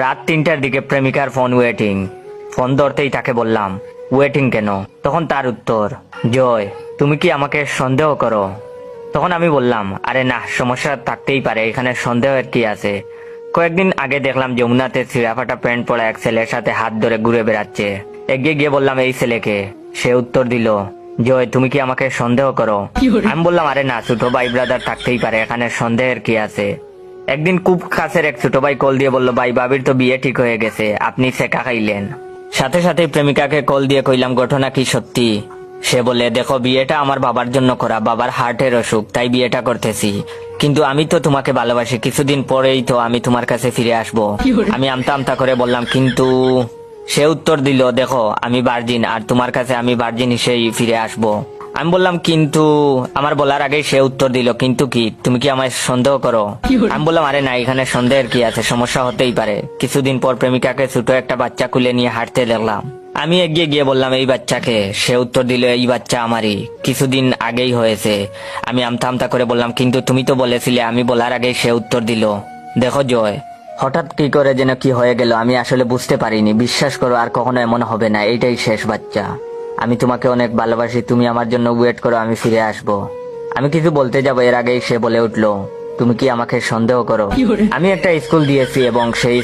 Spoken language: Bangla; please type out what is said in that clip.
রাত তিনটার দিকে প্রেমিকার ফোন ওয়েটিং ফোন ধরতেই তাকে বললাম ওয়েটিং কেন? তখন তার উত্তর জয় তুমি কি আমাকে সন্দেহ করো? তখন আমি বললাম আরে না সমস্যা থাকতেই পারে এখানে সন্দেহের কি আছে? কয়েকদিন আগে দেখলাম যমুনাতে ছিঁড়াফাটা প্যান্ট পরা এক ছেলের সাথে হাত ধরে ঘুরে বেড়াচ্ছে। এগিয়ে গিয়ে বললাম এই ছেলেকে? সে উত্তর দিল জয় তুমি কি আমাকে সন্দেহ করো? আমি বললাম আরে না ছোট ভাই ব্রাদার থাকতেই পারে এখানে সন্দেহের কি আছে? একদিন খুব কাছের এক ছোট ভাই কল দিয়ে বলল ভাই বাবির তো বিয়ে ঠিক হয়ে গেছে আপনি সেকা খাইলেন। সাথে সাথে প্রেমিকাকে কল দিয়ে কইলাম ঘটনা কি সত্যি? সে বলে দেখো বিয়েটা আমার বাবার জন্য করা বাবার হার্টের অসুখ তাই বিয়েটা করতেছি। কিন্তু আমি তো তোমাকে ভালোবাসি কিছুদিন পরেই তো আমি তোমার কাছে ফিরে আসব। আমি আমতা আমতা করে বললাম কিন্তু সে উত্তর দিল দেখো আমি বার্জিন আর তোমার কাছে আমি বার্জিন হিসেবেই ফিরে আসব। আমি বললাম কিন্তু আমার বলার আগে সে উত্তর দিল কিন্তু কি? তুমি কি আমায় সন্দেহ করো? আমি বললাম আরে না এখানে সন্দেহের কি আছে? সমস্যা হতেই পারে। কিছুদিন পর প্রেমিকাকে ছোট একটা বাচ্চা খুলে নিয়ে হাঁটতে দেখলাম। আমি এগিয়ে গিয়ে বললাম এই বাচ্চাকে? সে উত্তর দিল এই বাচ্চা আমারই। কিছুদিন আগেই হয়েছে। আমি আমতা আমতা করে বললাম কিন্তু তুমি তো বলেছিলে আমি বলার আগেই সে উত্তর দিল। দেখো জয় হঠাৎ কি করে যেন কি হয়ে গেল আমি আসলে বুঝতে পারিনি। বিশ্বাস করো আর কখনো এমন হবে না। এইটাই শেষ বাচ্চা। আমি তোমাকে অনেক ভালোবাসি তুমি আমার জন্য ওয়েট করো আমি ফিরে আসব। আমি কিছু বলতে যাব এর আগেই সে বলে উঠল তুমি কি আমাকে সন্দেহ করো? আমি একটা স্কুল দিয়েছি এবং সেই